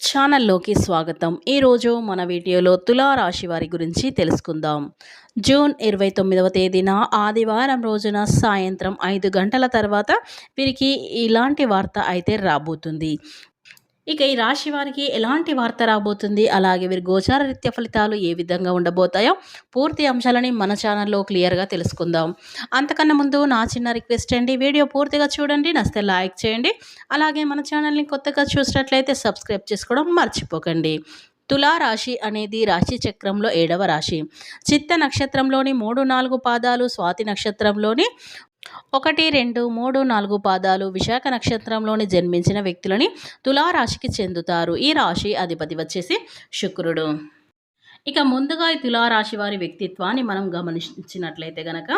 ఛానల్లోకి స్వాగతం. ఈరోజు మన వీడియోలో తులారాశి వారి గురించి తెలుసుకుందాం. జూన్ ఇరవై తొమ్మిదవ తేదీన ఆదివారం రోజున సాయంత్రం ఐదు గంటల తర్వాత వీరికి ఇలాంటి వార్త అయితే రాబోతుంది. ఇక ఈ రాశి వారికి ఎలాంటి వార్త రాబోతుంది? అలాగే వీరి గోచార రీత్య ఫలితాలు ఏ విధంగా ఉండబోతాయో పూర్తి అంశాలని మన ఛానల్లో క్లియర్గా తెలుసుకుందాం. అంతకన్నా ముందు నా చిన్న రిక్వెస్ట్ అండి వీడియో పూర్తిగా చూడండి నస్తే లైక్ చేయండి అలాగే మన ఛానల్ని కొత్తగా చూసినట్లయితే సబ్స్క్రైబ్ చేసుకోవడం మర్చిపోకండి. తులారాశి అనేది రాశి చక్రంలో ఏడవ రాశి. చిత్త నక్షత్రంలోని మూడు నాలుగు పాదాలు స్వాతి నక్షత్రంలోని ఒకటి రెండు మూడు నాలుగు పాదాలు విశాఖ నక్షత్రంలోని జన్మించిన వ్యక్తులని తులారాశికి చెందుతారు. ఈ రాశి అధిపతి వచ్చేసి శుక్రుడు. ఇక ముందుగా ఈ తులారాశి వారి వ్యక్తిత్వాన్ని మనం గమనించినట్లయితే గనక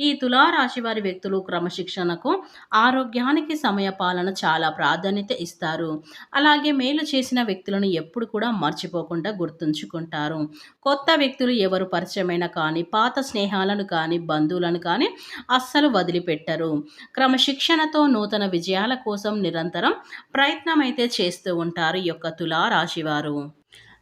ఈ తులారాశి వారి వ్యక్తులు క్రమశిక్షణకు ఆరోగ్యానికి సమయపాలన చాలా ప్రాధాన్యత ఇస్తారు. అలాగే మేలు చేసిన వ్యక్తులను ఎప్పుడు కూడా మర్చిపోకుండా గుర్తుంచుకుంటారు. కొత్త వ్యక్తులు ఎవరు పరిచయమైన కానీ పాత స్నేహాలను కానీ బంధువులను కానీ అస్సలు వదిలిపెట్టరు. క్రమశిక్షణతో నూతన విజయాల కోసం నిరంతరం ప్రయత్నం అయితే చేస్తూ ఉంటారు ఈ యొక్క తులారాశివారు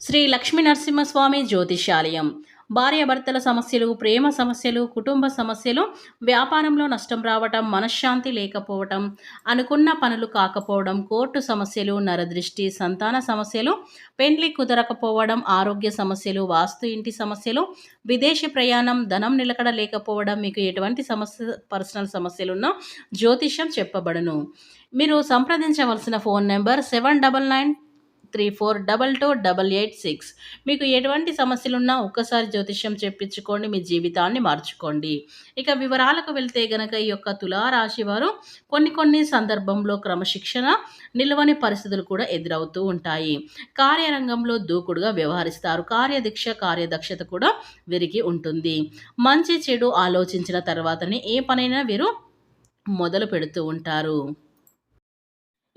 శ్రీ లక్ష్మీ నరసింహస్వామి జ్యోతిషాలయం భార్యాభర్తల సమస్యలు ప్రేమ సమస్యలు కుటుంబ సమస్యలు వ్యాపారంలో నష్టం రావటం మనశ్శాంతి లేకపోవటం అనుకున్న పనులు కాకపోవడం కోర్టు సమస్యలు నరదృష్టి సంతాన సమస్యలు పెండ్లి కుదరకపోవడం ఆరోగ్య సమస్యలు వాస్తు ఇంటి సమస్యలు విదేశీ ప్రయాణం ధనం నిలకడ లేకపోవడం మీకు ఎటువంటి సమస్య పర్సనల్ సమస్యలున్నా జ్యోతిష్యం చెప్పబడును. మీరు సంప్రదించవలసిన phone number seven double nine three four double two double eight six. మీకు ఎటువంటి సమస్యలున్నా ఒక్కసారి జ్యోతిష్యం చెప్పించుకోండి మీ జీవితాన్ని మార్చుకోండి. ఇక వివరాలకు వెళ్తే గనక ఈ యొక్క తులారాశి వారు కొన్ని కొన్ని సందర్భంలో క్రమశిక్షణ నిలవని పరిస్థితులు కూడా ఎదురవుతూ ఉంటాయి. కార్యరంగంలో దూకుడుగా వ్యవహరిస్తారు. కార్యదీక్ష కార్యదక్షత కూడా వీరికి ఉంటుంది. మంచి చెడు ఆలోచించిన తర్వాతనే ఏ పనైనా వీరు మొదలు పెడుతూ ఉంటారు.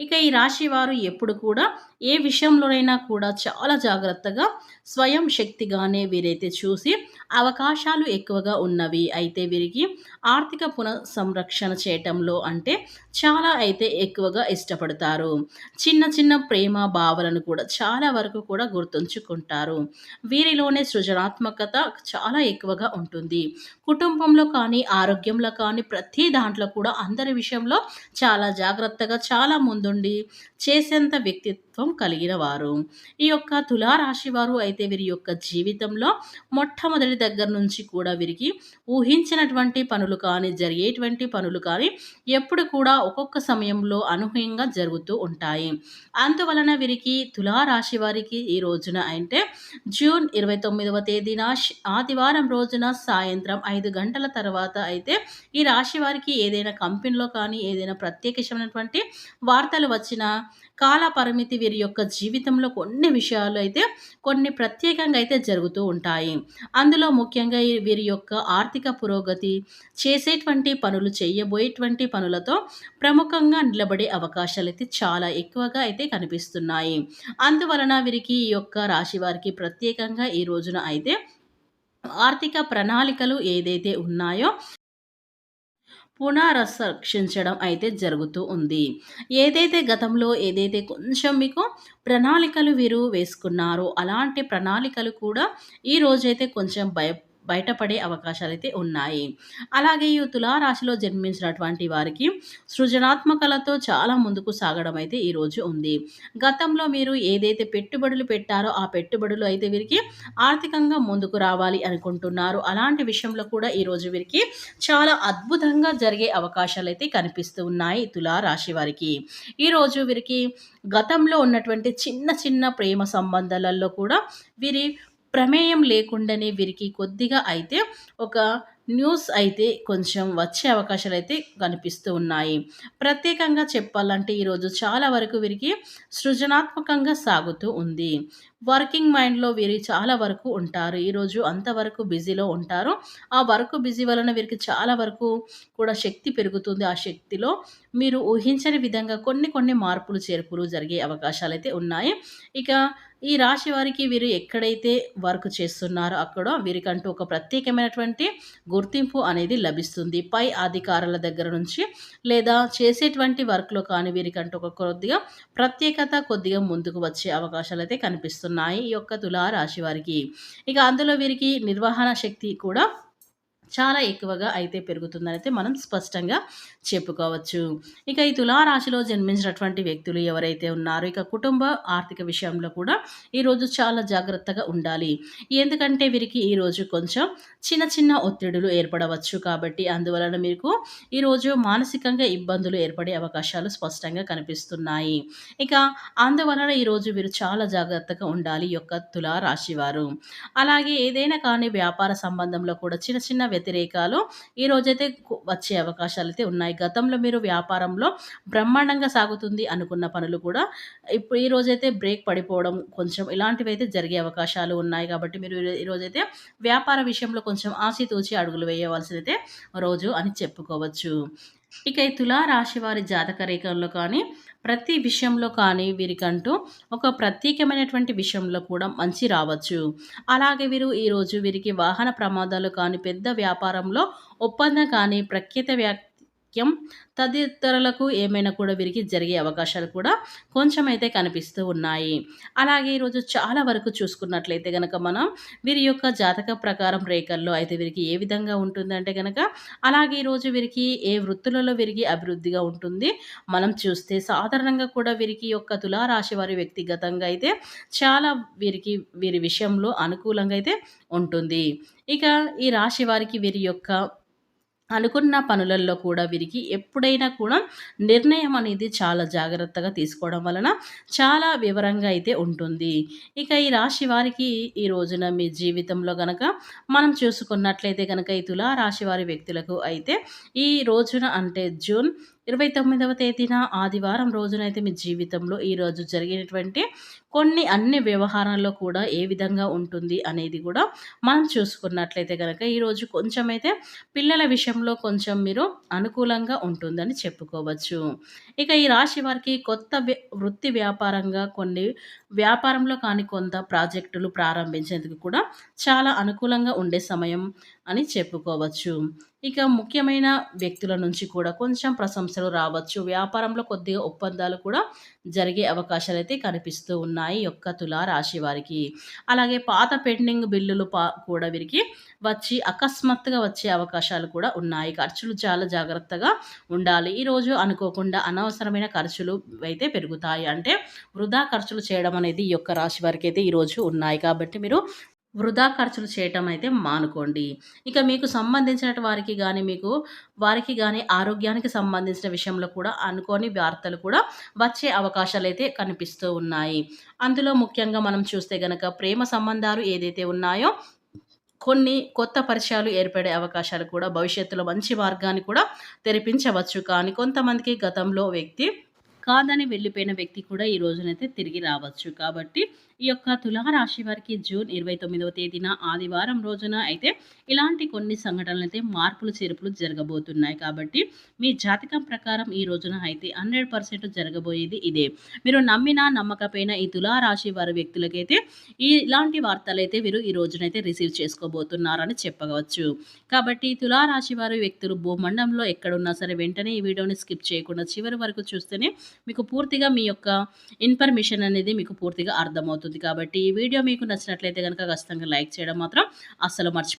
ఇక ఈ రాశి వారు ఎప్పుడు కూడా ఏ విషయంలోనైనా కూడా చాలా జాగ్రత్తగా స్వయం శక్తిగానే వీరైతే చూసి అవకాశాలు ఎక్కువగా ఉన్నవి. అయితే వీరికి ఆర్థిక పునఃసంరక్షణ చేయటంలో అంటే చాలా అయితే ఎక్కువగా ఇష్టపడతారు. చిన్న చిన్న ప్రేమ భావనను కూడా చాలా వరకు కూడా గుర్తుంచుకుంటారు. వీరిలోనే సృజనాత్మకత చాలా ఎక్కువగా ఉంటుంది. కుటుంబంలో కానీ ఆరోగ్యంలో కానీ ప్రతి దాంట్లో కూడా అందరి విషయంలో చాలా జాగ్రత్తగా చాలా ముందు ముందుండి చేసేంత వ్యక్తి వ్యక్తిత్వం కలిగిన వారు. ఈ యొక్క తులారాశి వారు అయితే వీరి యొక్క జీవితంలో మొట్టమొదటి దగ్గర నుంచి కూడా వీరికి ఊహించినటువంటి పనులు కానీ జరిగేటువంటి పనులు కానీ ఎప్పుడు కూడా ఒక్కొక్క సమయంలో అనూహ్యంగా జరుగుతూ ఉంటాయి. అందువలన వీరికి తులారాశి వారికి ఈ రోజున అంటే జూన్ ఇరవై తొమ్మిదవ తేదీన ఆదివారం రోజున సాయంత్రం ఐదు గంటల తర్వాత అయితే ఈ రాశి వారికి ఏదైనా కంపెనీలో కానీ ఏదైనా ప్రత్యేకమైనటువంటి వార్తలు వచ్చిన కాల పరిమితి వీరి యొక్క జీవితంలో కొన్ని విషయాలు అయితే కొన్ని ప్రత్యేకంగా అయితే జరుగుతూ ఉంటాయి. అందులో ముఖ్యంగా వీరి యొక్క ఆర్థిక పురోగతి చేసేటువంటి పనులు చేయబోయేటువంటి పనులతో ప్రముఖంగా నిలబడే అవకాశాలు అయితే చాలా ఎక్కువగా అయితే కనిపిస్తున్నాయి. అందువలన వీరికి ఈ యొక్క రాశి వారికి ప్రత్యేకంగా ఈ రోజున అయితే ఆర్థిక ప్రణాళికలు ఏదైతే ఉన్నాయో పునరసక్షించడం అయితే జరుగుతూ ఉంది. ఏదైతే గతంలో ఏదైతే కొంచెం మీకు ప్రణాళికలు వీరు వేసుకున్నారో అలాంటి ప్రణాళికలు కూడా ఈ రోజైతే కొంచెం భయ బయటపడే అవకాశాలు అయితే ఉన్నాయి. అలాగే ఈ తులారాశిలో జన్మించినటువంటి వారికి సృజనాత్మకలతో చాలా ముందుకు సాగడం అయితే ఈరోజు ఉంది. గతంలో మీరు ఏదైతే పెట్టుబడులు పెట్టారో ఆ పెట్టుబడులు అయితే వీరికి ఆర్థికంగా ముందుకు రావాలి అనుకుంటున్నారు. అలాంటి విషయంలో కూడా ఈరోజు వీరికి చాలా అద్భుతంగా జరిగే అవకాశాలు అయితే కనిపిస్తూ ఉన్నాయి తులారాశి వారికి. ఈరోజు వీరికి గతంలో ఉన్నటువంటి చిన్న చిన్న ప్రేమ సంబంధాలలో కూడా వీరి ప్రమేయం లేకుండానే వీరికి కొద్దిగా అయితే ఒక న్యూస్ అయితే కొంచెం వచ్చే అవకాశాలు అయితే కనిపిస్తూ ఉన్నాయి. ప్రత్యేకంగా చెప్పాలంటే ఈరోజు చాలా వరకు వీరికి సృజనాత్మకంగా సాగుతూ ఉంది. వర్కింగ్ మైండ్‌లో వీరు చాలా వరకు ఉంటారు. ఈరోజు అంతవరకు బిజీలో ఉంటారు. ఆ వర్క్ బిజీ వలన వీరికి చాలా వరకు కూడా శక్తి పెరుగుతుంది. ఆ శక్తిలో మీరు ఊహించని విధంగా కొన్ని కొన్ని మార్పులు, చేర్పులు జరిగే అవకాశాలు అయితే ఉన్నాయి. ఇక ఈ రాశి వారికి వీరు ఎక్కడైతే వర్క్ చేస్తున్నారో అక్కడ వీరికంటూ ఒక ప్రత్యేకమైనటువంటి గుర్తింపు అనేది లభిస్తుంది. పై అధికారుల దగ్గర నుంచి లేదా చేసేటువంటి వర్క్‌లో కానీ వీరికంటూ ఒక కొద్దిగా ప్రత్యేకత కొద్దిగా ముందుకు వచ్చే అవకాశాలు అయితే కనిపిస్తున్నాయి. ఈ యొక్క తులారాశి వారికి. ఇక అందులో వీరికి నిర్వహణ శక్తి కూడా చాలా ఎక్కువగా అయితే పెరుగుతుందనైతే మనం స్పష్టంగా చెప్పుకోవచ్చు. ఇక ఈ తులారాశిలో జన్మించినటువంటి వ్యక్తులు ఎవరైతే ఉన్నారో ఇక కుటుంబ ఆర్థిక విషయంలో కూడా ఈరోజు చాలా జాగ్రత్తగా ఉండాలి. ఎందుకంటే వీరికి ఈరోజు కొంచెం చిన్న చిన్న ఒత్తిడులు ఏర్పడవచ్చు కాబట్టి అందువలన మీకు ఈరోజు మానసికంగా ఇబ్బందులు ఏర్పడే అవకాశాలు స్పష్టంగా కనిపిస్తున్నాయి. ఇక అందువలన ఈరోజు వీరు చాలా జాగ్రత్తగా ఉండాలి యొక్క తులారాశి రాశివారు. అలాగే ఏదైనా కానీ వ్యాపార సంబంధంలో కూడా చిన్న చిన్న వ్యతిరేకాలు ఈరోజైతే రోజైతే వచ్చే అయితే ఉన్నాయి. గతంలో మీరు వ్యాపారంలో బ్రహ్మాండంగా సాగుతుంది అనుకున్న పనులు కూడా ఇప్పుడు ఈరోజైతే బ్రేక్ పడిపోవడం కొంచెం ఇలాంటివైతే జరిగే అవకాశాలు ఉన్నాయి. కాబట్టి మీరు ఈ ఈరోజైతే వ్యాపార విషయంలో కొంచెం ఆచితూచి అడుగులు వేయవలసినైతే రోజు అని చెప్పుకోవచ్చు. ఇక ఈ తులా రాశి వారి జాతక రేఖల్లో కానీ ప్రతి విషయంలో కానీ వీరికంటూ ఒక ప్రత్యేకమైనటువంటి విషయంలో కూడా మంచి రావచ్చు. అలాగే వీరు ఈరోజు వీరికి వాహన ప్రమాదాలు కానీ, పెద్ద వ్యాపారంలో ఒప్పందం కానీ, ప్రఖ్యాత ముఖ్యం తదితరులకు ఏమైనా కూడా వీరికి జరిగే అవకాశాలు కూడా కొంచెం అయితే కనిపిస్తూ ఉన్నాయి. అలాగే ఈరోజు చాలా వరకు చూసుకున్నట్లయితే కనుక మనం వీరి యొక్క జాతక ప్రకారం రేఖల్లో అయితే వీరికి ఏ విధంగా ఉంటుందంటే కనుక అలాగే ఈరోజు వీరికి ఏ వృత్తులలో వీరికి అభివృద్ధిగా ఉంటుంది. మనం చూస్తే సాధారణంగా కూడా వీరికి యొక్క తులారాశి వారి వ్యక్తిగతంగా అయితే చాలా వీరికి వీరి విషయంలో అనుకూలంగా అయితే ఉంటుంది. ఇక ఈ రాశి వారికి వీరి యొక్క అనుకున్న పనులలో కూడా వీరికి ఎప్పుడైనా కూడా నిర్ణయం అనేది చాలా జాగ్రత్తగా తీసుకోవడం వలన చాలా వివరంగా అయితే ఉంటుంది. ఇక ఈ రాశి వారికి ఈ రోజున మీ జీవితంలో గనక మనం చూసుకున్నట్లయితే గనక ఈ తులా రాశి వారి వ్యక్తులకు అయితే ఈ రోజున అంటే జూన్ 29వ తేదీన ఆదివారం రోజునైతే మీ జీవితంలో ఈరోజు జరిగినటువంటి కొన్ని అన్ని వ్యవహారాల్లో కూడా ఏ విధంగా ఉంటుంది అనేది కూడా మనం చూసుకున్నట్లయితే కనుక ఈరోజు కొంచెం అయితే పిల్లల విషయంలో కొంచెం మీరు అనుకూలంగా ఉంటుందని చెప్పుకోవచ్చు. ఇక ఈ రాశి వారికి కొత్త వ్య వృత్తి వ్యాపారంగా కొన్ని వ్యాపారంలో కానీ కొంత ప్రాజెక్టులు ప్రారంభించేందుకు కూడా చాలా అనుకూలంగా ఉండే సమయం అని చెప్పుకోవచ్చు. ఇక ముఖ్యమైన వ్యక్తుల నుంచి కూడా కొంచెం ప్రశంసలు రావచ్చు. వ్యాపారంలో కొద్దిగా ఒప్పందాలు కూడా జరిగే అవకాశాలైతే కనిపిస్తూ ఉన్నాయి యొక్క తులా రాశి వారికి. అలాగే పాత పెండింగ్ బిల్లులు పా కూడా వీరికి వచ్చి అకస్మాత్తుగా వచ్చే అవకాశాలు కూడా ఉన్నాయి. ఖర్చులు చాలా జాగ్రత్తగా ఉండాలి. ఈరోజు అనుకోకుండా అనవసరమైన ఖర్చులు అయితే పెరుగుతాయి. అంటే వృధా ఖర్చులు చేయడం అనేది ఈ యొక్క రాశి వారికి అయితే ఈరోజు ఉన్నాయి. కాబట్టి మీరు వృధా ఖర్చులు చేయటం అయితే మానుకోండి. ఇక మీకు సంబంధించిన వారికి కానీ మీకు వారికి కానీ ఆరోగ్యానికి సంబంధించిన విషయంలో కూడా అనుకోని వార్తలు కూడా వచ్చే అవకాశాలు అయితే కనిపిస్తూ ఉన్నాయి. అందులో ముఖ్యంగా మనం చూస్తే గనక ప్రేమ సంబంధాలు ఏదైతే ఉన్నాయో కొన్ని కొత్త పరిచయాలు ఏర్పడే అవకాశాలు కూడా భవిష్యత్తులో మంచి మార్గాన్ని కూడా తెరిపించవచ్చు. కానీ కొంతమందికి గతంలో వ్యక్తి కాదని వెళ్ళిపోయిన వ్యక్తి కూడా ఈ రోజునైతే తిరిగి రావచ్చు. కాబట్టి ఈ యొక్క తులా రాశి వారికి జూన్ 29వ తేదీన ఆదివారం రోజున అయితే ఇలాంటి కొన్ని సంఘటనలైతే మార్పులు, చేర్పులు జరగబోతున్నాయి. కాబట్టి మీ జాతకం ప్రకారం ఈ రోజున అయితే 100% జరగబోయేది ఇదే. మీరు నమ్మినా, నమ్మకపోయినా ఈ తులా రాశి వారి వ్యక్తులకైతే ఈ ఇలాంటి వార్తలైతే వీరు ఈ రోజునైతే రిసీవ్ చేసుకోబోతున్నారని చెప్పవచ్చు. కాబట్టి తులా రాశి వారి వ్యక్తులు భూమండలంలో ఎక్కడున్నా సరే వెంటనే ఈ వీడియోని స్కిప్ చేయకుండా చివరి వరకు చూస్తేనే మీకు పూర్తిగా మీ యొక్క ఇన్ఫర్మేషన్ అనేది మీకు పూర్తిగా అర్థమవుతుంది. కాబట్టి ఈ వీడియో మీకు నచ్చినట్లయితే గనక ఖచ్చితంగా లైక్ చేయడం మాత్రం అస్సలు మర్చిపో